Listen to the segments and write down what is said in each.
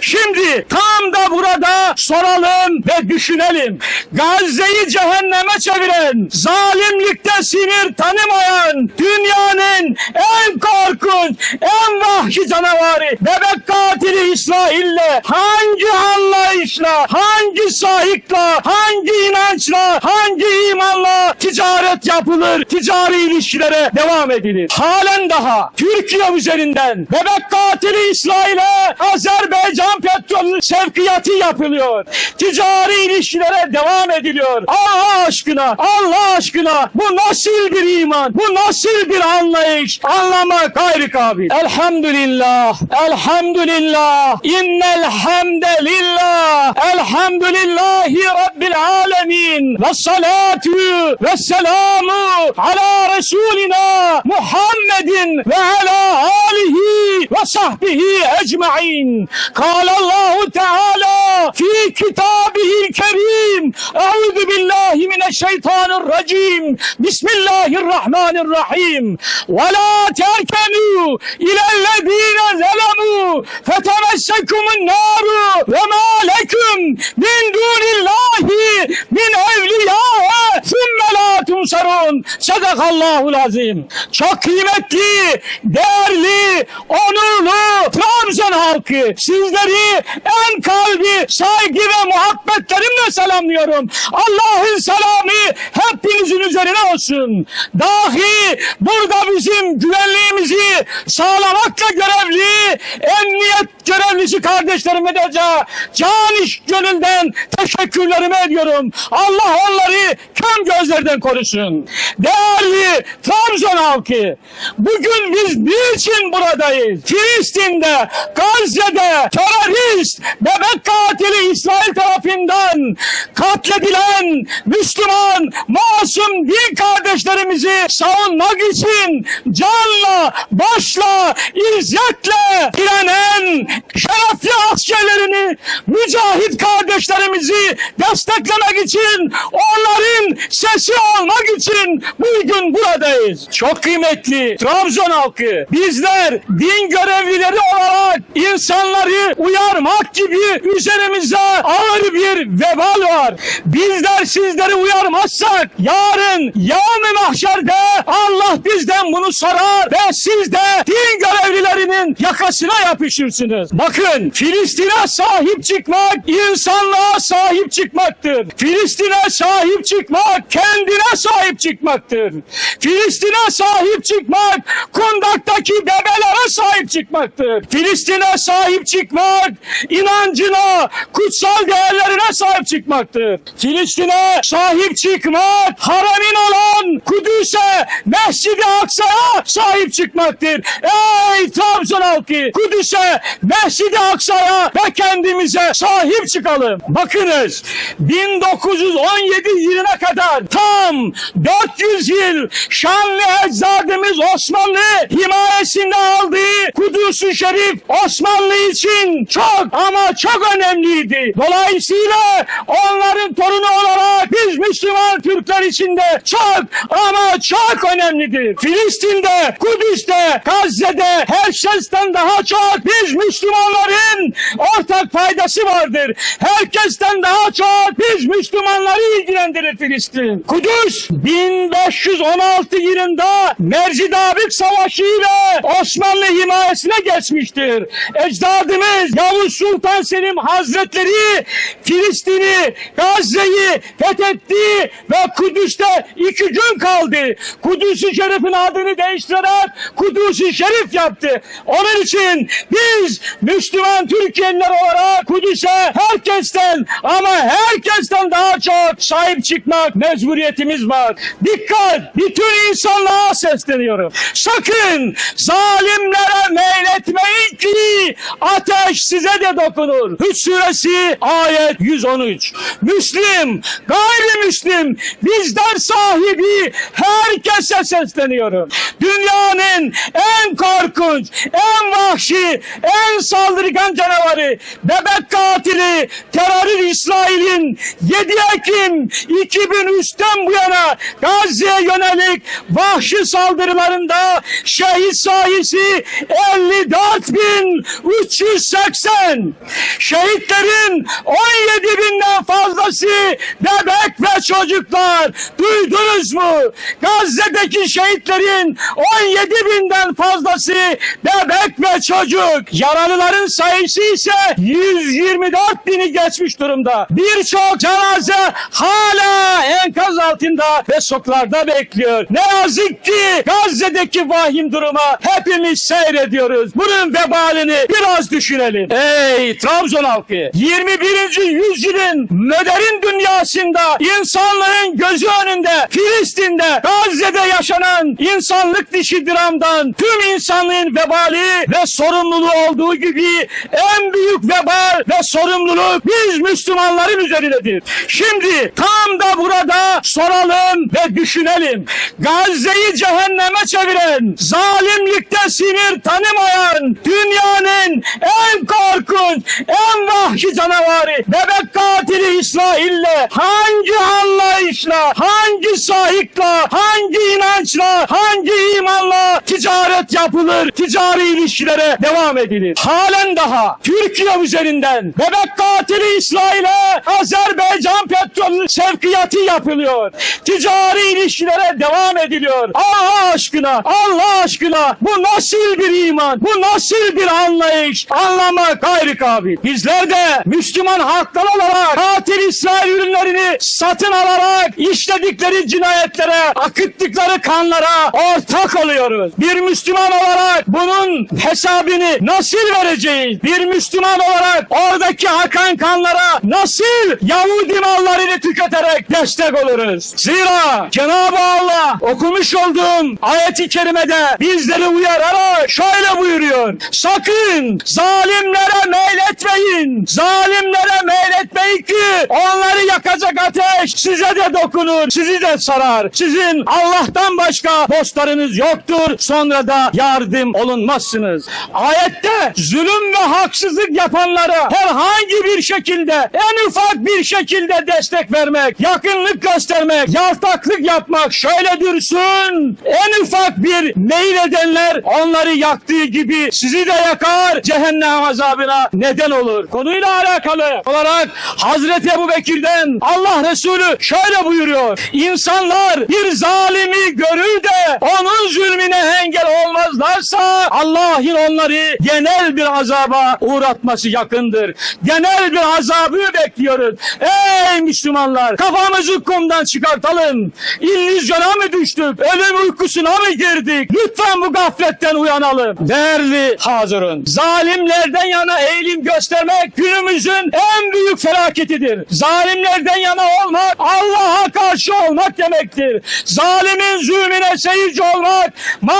Şimdi tam da burada soralım ve düşünelim. Gazze'yi cehenneme çeviren, zalimlikte sinir tanımayan, dünyanın en korkunç, en vahşi canavarı, bebek katili İsrail'le hangi anlayışla, hangi sahipla, hangi inançla, hangi imanla ticaret yapılır, ticari ilişkilere devam edilir. Halen daha Türkiye üzerinden bebek katili İsrail'e Azerbaycan petrol sevkiyatı yapılıyor. Ticari ilişkilere devam ediliyor. Allah aşkına, Allah aşkına bu nasıl bir iman, bu nasıl bir anlayış anlamak gayri kabil. Elhamdülillah, elhamdülillah, innel hamde lillah, elhamdülillahi rabbil alemin ve salatu ve والسلام على رسولنا محمد وعلى آله وصحبه أجمعين. قال الله تعالى في كتابه الكريم أعوذ Mineşşeytanirracim. Bismillahirrahmanirrahim. Ve la terkenu ilellezine zelemu fetemessekumun naru ve ma lekum min dunillahi min evliya sümme la tunsarun. Sadakallahul azim. Çok kıymetli, değerli, onurlu Trabzon halkı. Sizleri en kalbi saygı ve muhabbetlerimle selamlıyorum. Allah'ın selamı hepinizin üzerine olsun. Dahi burada bizim güvenliğimizi sağlamakla görevli emniyet görevlisi kardeşlerime de ca- caniş gönülden teşekkürlerimi ediyorum. Allah onları kör gözlerden korusun. Değerli Trabzon halkı, bugün biz niçin buradayız? Filistin'de, Gazze'de terörist, bebek katili İsrail tarafından katledilen Müslüman, masum din kardeşlerimizi savunmak için canla, başla, izzetle direnen şerefli askerlerini, mücahit kardeşlerimizi desteklemek için, onların sesi olmak için bugün buradayız. Çok kıymetli Trabzon halkı, bizler din görevlileri olarak insanları uyarmak gibi üzerimize ağır bir vebal var. Bizler sizleri uyarmazsak yarın yağm mahşerde Allah bizden bunu sorar ve siz de din görevlilerinin yakasına yapışırsınız. Bakın Filistin'e sahip çıkmak insanlığa sahip çıkmaktır. Filistin'e sahip çıkmak kendine sahip çıkmaktır. Filistin'e sahip çıkmak kundaktaki bebelere sahip çıkmaktır. Filistin'e sahip çıkmak inancına, kutsal değerlerine sahip çıkmaktır. Filistin'e sahip çıkmak haremin olan Kudüs'e, Mescid-i Aksa'ya sahip çıkmaktır. Ey Trabzon halkı! Kudüs'e, Mescid-i Aksa'ya ve kendimize sahip çıkalım. Bakınız 1917 yılına kadar tam 400 yıl şanlı ecdadımız Osmanlı himayesinde aldığı Kudüs-ü Şerif Osmanlı için çok ama çok önemliydi. Dolayısıyla onların torunu olarak biz Müslüman Türkler için de çok ama çok önemlidir. Filistin'de, Kudüs'te, Gazze'de her şeyden daha çok biz Müslümanların faydası vardır. Herkesten daha çok biz Müslümanları ilgilendirir Filistin. Kudüs 1516 yılında Mercidabik Savaşı ile Osmanlı himayesine geçmiştir. Ecdadımız Yavuz Sultan Selim Hazretleri Filistin'i, Gazze'yi fethetti ve Kudüs'te iki gün kaldı. Kudüs-ü Şerif'in adını değiştirerek Kudüs-ü Şerif yaptı. Onun için biz Müslüman Türkiye'liler olarak Kudüs'e herkesten ama herkesten daha çok sahip çıkmak mecburiyetimiz var. Dikkat! Bütün insanlığa sesleniyorum. Sakın zalimlere meyletmeyin ki ateş size de dokunur. Hüc suresi ayet 113. Müslim, gayrimüslim, bizler sahibi herkese sesleniyorum. Dünyanın en korkunç, en vahşi, en saldırgan canavarı, bebek katili, terörist İsrail'in 7 Ekim 2003'ten bu yana Gazze'ye yönelik vahşi saldırılarında şehit sayısı 54.380. Şehitlerin 17 binden fazlası bebek ve çocuklar. Duydunuz mu? Gazze'deki şehitlerin 17 binden fazlası bebek ve çocuk. Yaralıların sayısı ise 124 bini geçmiş durumda. Birçok cenaze hala enkaz altında ve soklarda bekliyor. Ne yazık ki Gazze'deki vahim duruma hepimiz seyrediyoruz. Bunun vebalini biraz düşünelim. Ey Trabzon halkı! 21. yüzyılın modern dünyasında insanlığın gözü önünde Filistin'de Gazze'de yaşanan insanlık dışı dramdan tüm insanlığın vebali ve sorumluluğu olduğu gibi en büyük vebal ve sorumluluk biz Müslümanların üzerindedir. Şimdi tam da burada soralım ve düşünelim. Gazze'yi cehenneme çeviren, zalimlikte sinir tanımayan, dünyanın en korkunç, en vahşi canavarı, bebek katili İsrail'le hangi anlayışla, hangi sahikla, hangi inançla, hangi imanla ticaret yapılır, ticari ilişkilere devam edilir. Halen daha Türkiye üzerinden bebek katili İsrail'e Azerbaycan petrol sevkiyatı yapılıyor. Ticari ilişkilere devam ediliyor. Allah aşkına, Allah aşkına bu nasıl bir iman, bu nasıl bir anlayış anlamak gayri kabil. Bizler de Müslüman halklar olarak katil İsrail ürünlerini satın alarak işledikleri cinayetlere, akıttıkları kanlara ortak oluyoruz. Bir Müslüman olarak bunun hesabını nasıl vereceğiz? Bir Müslüman olarak oradaki akan kanlara nasıl Yahudi mallarını tüketerek destek oluruz? Zira Cenab-ı Allah okumuş olduğum ayeti kerimede bizleri uyararak şöyle buyuruyor. Sakın zalimlere meyletmeyin. Zalimlere meyletmeyin ki onları yakacak ateş size de dokunur, sizi de sarar. Sizin Allah'tan başka dostlarınız yoktur. Sonra da yardım olunmazsınız. Ayette zulüm ve haksızlık yapanlara herhangi bir şekilde en ufak bir şekilde destek vermek, yakınlık göstermek, yaltaklık yapmak şöyle dursun. En ufak bir meyil edenler onları yaktığı gibi sizi de yakar, cehennem azabına neden olur. Konuyla alakalı olarak Hazreti Ebu Bekir'den Allah Resulü şöyle buyuruyor. İnsanlar bir zalimi görür de onun zulmüne engel olmazlarsa Allah'ın onları genel bir azaba uğratması yakındır. Genel bir azabı bekliyoruz. Ey Müslümanlar kafamızı kumdan çıkartalım. İllüzyona mı düştük? Ölüm uykusuna mı girdik? Lütfen bu gafletten uyanalım. Değerli hazırın. Zalimlerden yana eğilim göstermek günümüzün en büyük felaketidir. Zalimlerden yana olmak Allah'a karşı olmak demektir. Zalimin zulmüne seyirci olmak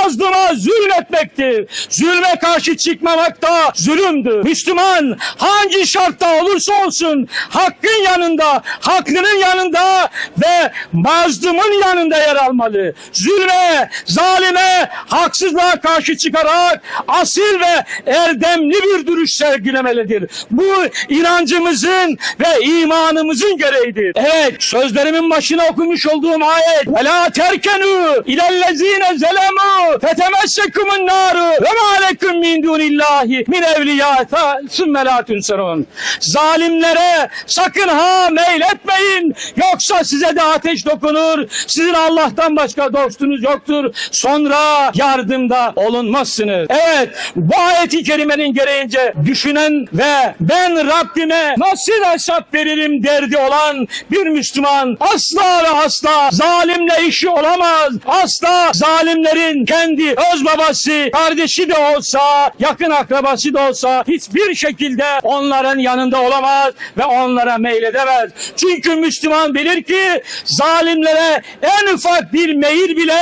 mazluma zulmetmektir. Zulme karşı çıkmamak da zulümdür. Müslüman hangi şartta olursa olsun hakkın yanında, haklının yanında ve mazlumun yanında yer almalı. Zulme, zalime, haksızlığa karşı çıkarak asil ve erdemli bir duruş sergilemelidir. Bu inancımızın ve imanımızın gereğidir. Evet, sözlerimin başına okumuş olduğum ayet. Ve la terkenu ilellezine zelemu fetemessekumun naru ve ma min dunillahi min evliya sümme la tunsarun. Zalimlere sakın ha meyletmeyin. Yoksa size de ateş dokunur. Sizin Allah'tan başka dostunuz yoktur. Sonra yardımda olunmazsınız. Evet bu ayeti kerimenin gereğince düşünen ve ben Rabbime nasıl hesap veririm derdi olan bir Müslüman asla ve asla zalimle işi olamaz. Asla zalimlerin kendi öz babası, kardeşi de olsa, yakın akrabası da olsa hiçbir şekilde onların yanında olamaz ve onlara meyledemez. Çünkü Müslüman bilir ki zalimlere en ufak bir meyil bile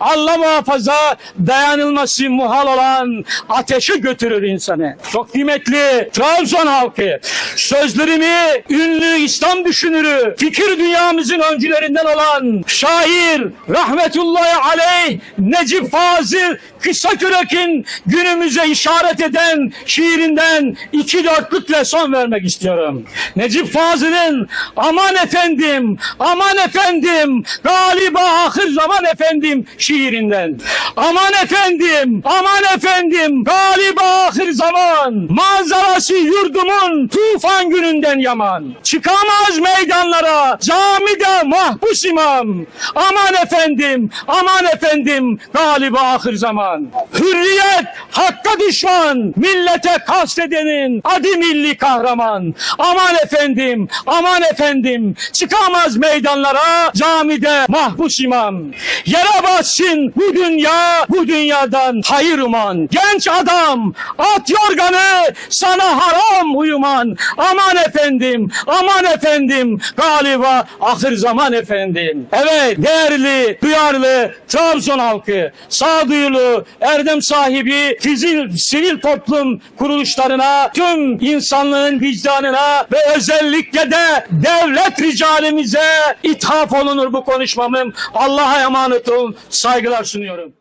Allah muhafaza dayanılması muhal olan ateşe götürür insanı. Çok kıymetli Trabzon halkı. Sözlerimi ünlü İslam düşünürü, fikir dünyamızın öncülerinden olan şair rahmetullahi aleyh Necip Fazıl Kısakürek'in günümüze işaret eden şiirinden iki dörtlükle son vermek istiyorum. Necip Fazıl'ın aman efendim, aman efendim, galiba ahir zaman efendim şiirinden. Aman efendim, aman efendim, galiba ahir zaman. Manzarası yurdumun tufan gününden yaman. Çıkamaz meydanlara, camide mahpus imam. Aman efendim, aman efendim, galiba ahir zaman. Hürriyet hakka düşman, millete kastedenin adı milli kahraman. Aman efendim, aman efendim, çıkamaz meydanlara, camide mahpus imam. Yere bassın bu dünya, bu dünyadan hayır uman. Genç adam, at yorganı, sana haram uyuman. Aman efendim, aman efendim, galiba ahir zaman efendim. Evet, değerli, duyarlı Trabzon halkı, sağduyulu, erdem sahibi, fizil, sivil toplum kuruluşlarına, tüm insanlığın vicdanına ve özellikle de devlet ricalimize ithaf olunur bu konuşmamın. Allah'a emanet olun, saygılar sunuyorum.